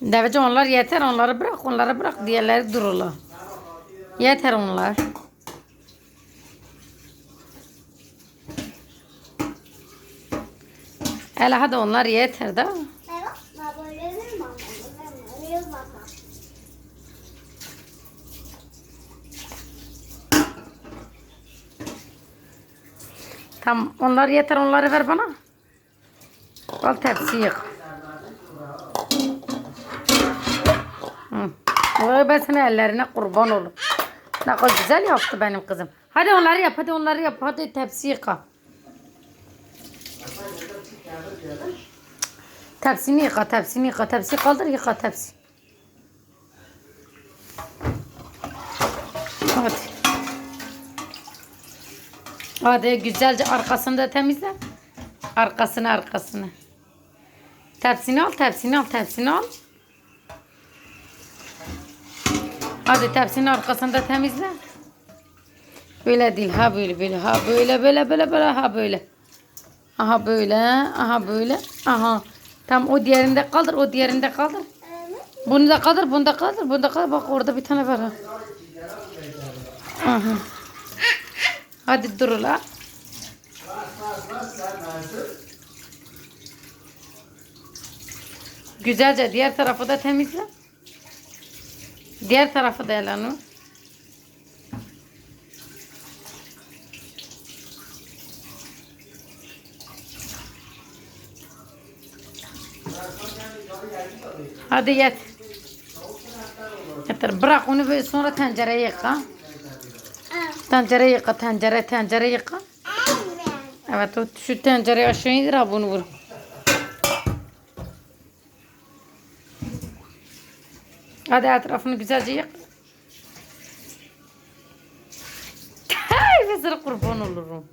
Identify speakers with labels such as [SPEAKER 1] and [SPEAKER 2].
[SPEAKER 1] Deveci onlar yeter onları bırak onları bırak diğerleri dururlar. Yeter onlar. Hele hadi onlar yeter de. Tamam onlar yeter onları ver bana. Al tepsi yık. Hı. Ben senin ellerine kurban olurum. Ne kadar güzel yaptı benim kızım. Hadi onları yap hadi onları yap hadi tepsi yıka. Tepsini yıka tepsini yıka tepsi kaldır yıka tepsi. Hadi. Hadi güzelce arkasını da temizle. Arkasını arkasını. Tepsini al tepsini al tepsini al. Hadi tepsinin arkasını da temizle. Böyle değil ha böyle böyle ha böyle böyle böyle böyle ha böyle. Aha böyle aha böyle aha. Tam o diğerinde kaldır o diğerinde kaldır. Bunu da kaldır bunu da kaldır bunu da kaldır. Bak orada bir tane var ha. Aha. Hadi dur la. Güzelce diğer tarafı da temizle. Diğer tarafı da Elanur. Hadi yet. Yeter. Bırak onu böyle sonra tencereye yıka. Tencere yıka, tencere, tencere yıka. Evet o şu tencereyi aşağı indir ha bunu vur. Hadi etrafını güzelce yık. Ay sana kurban olurum.